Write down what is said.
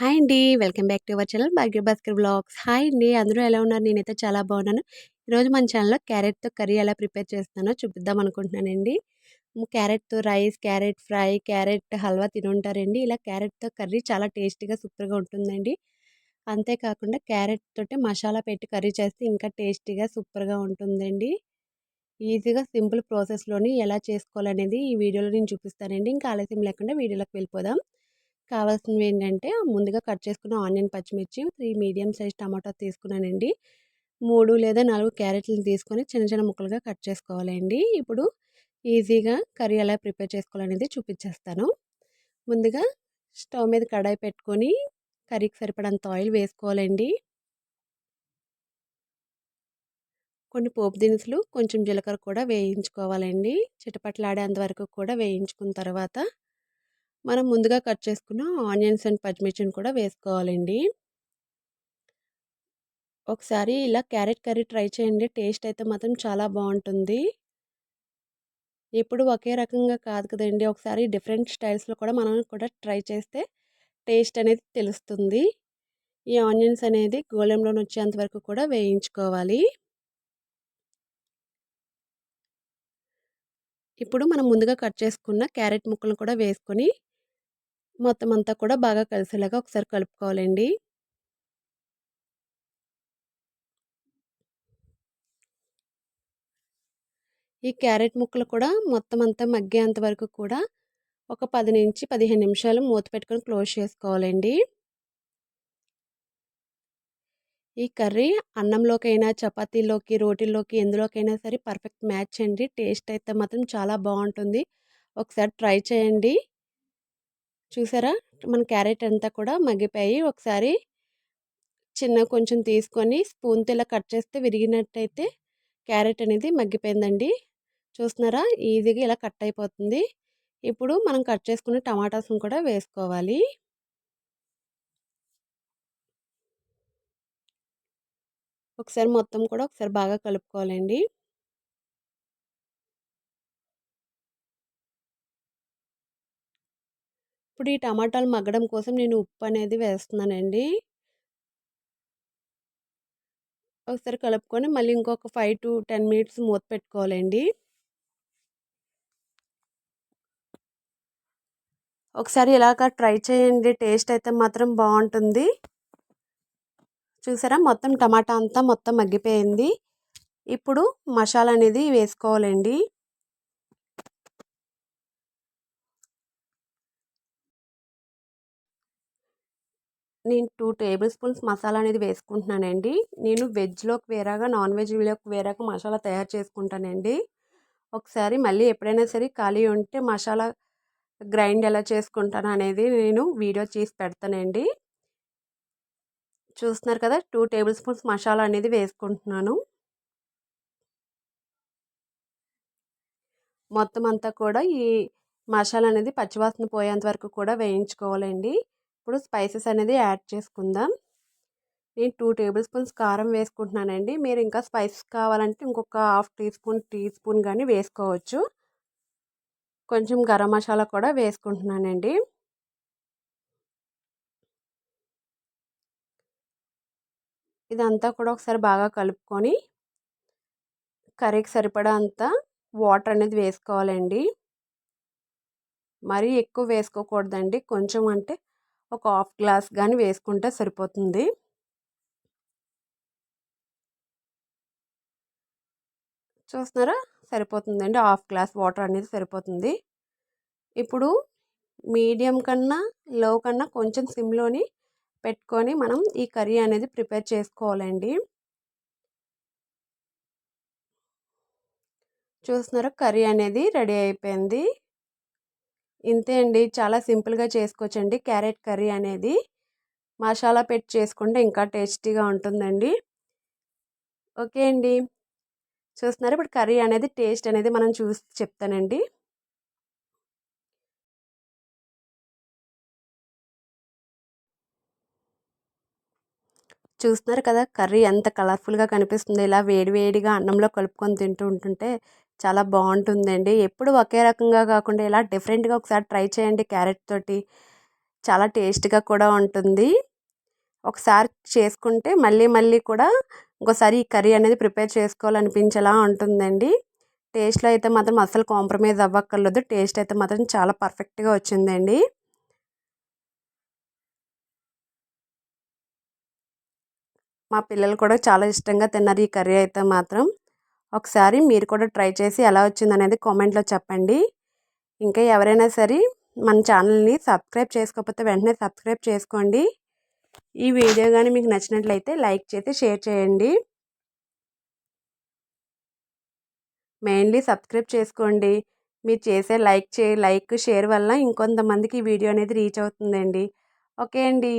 Hi అండి. Welcome back to our channel Bhagya Bhaskar blogs hi అండి. అందరూ ఎలా ఉన్నారు? నేనైతే చాలా బాగున్నాను. ఈరోజు మన ఛానల్‌లో క్యారెట్‌తో కర్రీ ఎలా ప్రిపేర్ చేస్తానో చూపిద్దాం అనుకుంటున్నానండి. క్యారెట్‌తో rice, carrot fry, carrot halwa తినుంటారండి. ఇలా క్యారెట్‌తో కర్రీ చాలా టేస్టీగా సూపర్‌గా ఉంటుందండి. అంతేకాకుండా క్యారెట్ తోటి మసాలా పెట్టి కర్రీ చేస్తే ఇంకా టేస్టీగా సూపర్‌గా ఉంటుందండి. ఈజీగా సింపుల్ ప్రాసెస్‌లోని ఎలా చేసుకోవాలనేది ఈ వీడియోలో నేను చూపిస్తానండి. ఇంకా ఆలస్యం లేకుండా వీడియోలోకి వెళ్ళిపోదాం. కావాల్సినవి ఏంటంటే ముందుగా కట్ చేసుకున్న ఆనియన్ పచ్చిమిర్చి త్రీ మీడియం సైజ్ టమాటా తీసుకున్నానండి. మూడు లేదా నాలుగు క్యారెట్లను తీసుకొని చిన్న చిన్న ముక్కలుగా కట్ చేసుకోవాలండి. ఇప్పుడు ఈజీగా కర్రీ ఎలా ప్రిపేర్ చేసుకోవాలనేది చూపించేస్తాను ముందుగా స్టవ్ మీద కడాయి పెట్టుకొని కర్రీకి సరిపడంత ఆయిల్ వేసుకోవాలండి. కొన్ని పోపు దినుసులు కొంచెం జీలకర్ర కూడా వేయించుకోవాలండి. చిటపట్లాడేంత వరకు కూడా వేయించుకున్న తర్వాత మనం ముందుగా కట్ చేసుకున్న ఆనియన్స్ అండ్ పచ్చిమిర్చిని కూడా వేసుకోవాలండి. ఒకసారి ఇలా క్యారెట్ కర్రీ ట్రై చేయండి. టేస్ట్ అయితే మాత్రం చాలా బాగుంటుంది. ఎప్పుడు ఒకే రకంగా కాదు కదండి. ఒకసారి డిఫరెంట్ స్టైల్స్లో కూడా మనం కూడా ట్రై చేస్తే టేస్ట్ అనేది తెలుస్తుంది. ఈ ఆనియన్స్ అనేది గోళంలో వచ్చేంత వరకు కూడా వేయించుకోవాలి. ఇప్పుడు మనం ముందుగా కట్ చేసుకున్న క్యారెట్ ముక్కలను కూడా వేసుకొని మొత్తం అంతా కూడా బాగా కలిసేలాగా ఒకసారి కలుపుకోవాలండి. ఈ క్యారెట్ ముక్కలు కూడా మొత్తం అంతా మగ్గేంత వరకు కూడా ఒక పది నుంచి పదిహేను నిమిషాలు మూత పెట్టుకొని క్లోజ్ చేసుకోవాలండి. ఈ కర్రీ అన్నంలోకైనా చపాతీలోకి రోటీల్లోకి ఎందులోకైనా సరే పర్ఫెక్ట్ మ్యాచ్ అండి. టేస్ట్ అయితే మాత్రం చాలా బాగుంటుంది. ఒకసారి ట్రై చేయండి. చూసారా? మన క్యారెట్ అంతా కూడా మగ్గిపోయి ఒకసారి చిన్న కొంచెం తీసుకొని స్పూన్తో ఇలా కట్ చేస్తే విరిగినట్టయితే క్యారెట్ అనేది మగ్గిపోయిందండి. చూస్తున్నారా? ఈజీగా ఇలా కట్ అయిపోతుంది. ఇప్పుడు మనం కట్ చేసుకున్న టమాటాస్ని కూడా వేసుకోవాలి. ఒకసారి మొత్తం కూడా ఒకసారి బాగా కలుపుకోవాలండి. ఇప్పుడు ఈ టమాటాలు మగ్గడం కోసం నేను ఉప్పు అనేది వేస్తున్నానండి. ఒకసారి కలుపుకొని మళ్ళీ ఇంకొక ఫైవ్ టు టెన్ మినిట్స్ మూత పెట్టుకోవాలండి. ఒకసారి ఇలాగ ట్రై చేయండి. టేస్ట్ అయితే మాత్రం బాగుంటుంది. చూసారా? మొత్తం టమాటా అంతా మొత్తం మగ్గిపోయింది. ఇప్పుడు మసాలా అనేది వేసుకోవాలండి. నేను టూ టేబుల్ స్పూన్స్ మసాలా అనేది వేసుకుంటున్నానండి. నేను వెజ్లోకి వేరేగా నాన్ వెజ్లోకి వేరేగా మసాలా తయారు చేసుకుంటానండి. ఒకసారి మళ్ళీ ఎప్పుడైనా సరే ఖాళీ ఉంటే మసాలా గ్రైండ్ ఎలా చేసుకుంటాను అనేది నేను వీడియో చేసి పెడతానండి. చూస్తున్నారు కదా టూ టేబుల్ స్పూన్స్ మసాలా అనేది వేసుకుంటున్నాను. మొత్తం అంతా కూడా ఈ మసాలా అనేది పచ్చివాసన పోయేంత వరకు కూడా వేయించుకోవాలండి. ఇప్పుడు స్పైసెస్ అనేది యాడ్ చేసుకుందాం. నేను టూ టేబుల్ స్పూన్స్ కారం వేసుకుంటున్నానండి. మీరు ఇంకా స్పైసెస్ కావాలంటే ఇంకొక half teaspoon teaspoon కానీ వేసుకోవచ్చు. కొంచెం గరం మసాలా కూడా వేసుకుంటున్నానండి. ఇదంతా కూడా ఒకసారి బాగా కలుపుకొని కర్రీకి సరిపడా అంతా వాటర్ అనేది వేసుకోవాలండి. మరీ ఎక్కువ వేసుకోకూడదండి. కొంచెం అంటే ఒక హాఫ్ గ్లాస్ కానీ వేసుకుంటే సరిపోతుంది. చూస్తున్నారా? సరిపోతుందండి. హాఫ్ గ్లాస్ వాటర్ అనేది సరిపోతుంది. ఇప్పుడు మీడియం కన్నా లో కన్నా కొంచెం సిమ్లోని పెట్టుకొని మనం ఈ కర్రీ అనేది ప్రిపేర్ చేసుకోవాలండి. చూస్తున్నారా? కర్రీ అనేది రెడీ అయిపోయింది. ఇంతే అండి. చాలా సింపుల్గా చేసుకోవచ్చండి. క్యారెట్ కర్రీ అనేది మసాలా పెట్టి చేసుకుంటే ఇంకా టేస్టీగా ఉంటుందండి. ఓకే అండి. చూస్తున్నారు ఇప్పుడు కర్రీ అనేది టేస్ట్ అనేది మనం చూసి చెప్తానండి. చూస్తున్నారు కదా! కర్రీ ఎంత కలర్ఫుల్గా కనిపిస్తుంది ఇలా వేడివేడిగా అన్నంలో కలుపుకొని తింటూ ఉంటుంటే చాలా బాగుంటుందండి. ఎప్పుడు ఒకే రకంగా కాకుండా ఇలా డిఫరెంట్గా ఒకసారి ట్రై చేయండి క్యారెట్ తోటి. చాలా టేస్ట్గా కూడా ఉంటుంది. ఒకసారి చేసుకుంటే మళ్ళీ మళ్ళీ కూడా ఇంకోసారి ఈ కర్రీ అనేది ప్రిపేర్ చేసుకోవాలనిపించేలా ఉంటుందండి. టేస్ట్లో అయితే మాత్రం అసలు కాంప్రమైజ్ అవ్వక్కర్లేదు. టేస్ట్ అయితే మాత్రం చాలా పర్ఫెక్ట్గా వచ్చిందండి. మా పిల్లలు కూడా చాలా ఇష్టంగా తిన్నారు ఈ కర్రీ అయితే మాత్రం. ఒకసారి మీరు కూడా ట్రై చేసి ఎలా వచ్చిందనేది కామెంట్లో చెప్పండి. ఇంకా ఎవరైనా సరే మన ఛానల్ని సబ్స్క్రైబ్ చేసుకోకపోతే వెంటనే సబ్స్క్రైబ్ చేసుకోండి. ఈ వీడియో కానీ మీకు నచ్చినట్లయితే లైక్ చేసి షేర్ చేయండి. మెయిన్లీ సబ్స్క్రైబ్ చేసుకోండి. మీరు చేసే లైక్ చే లైక్ షేర్ వల్ల ఇంకొంతమందికి ఈ వీడియో అనేది రీచ్ అవుతుందండి. ఓకే అండి.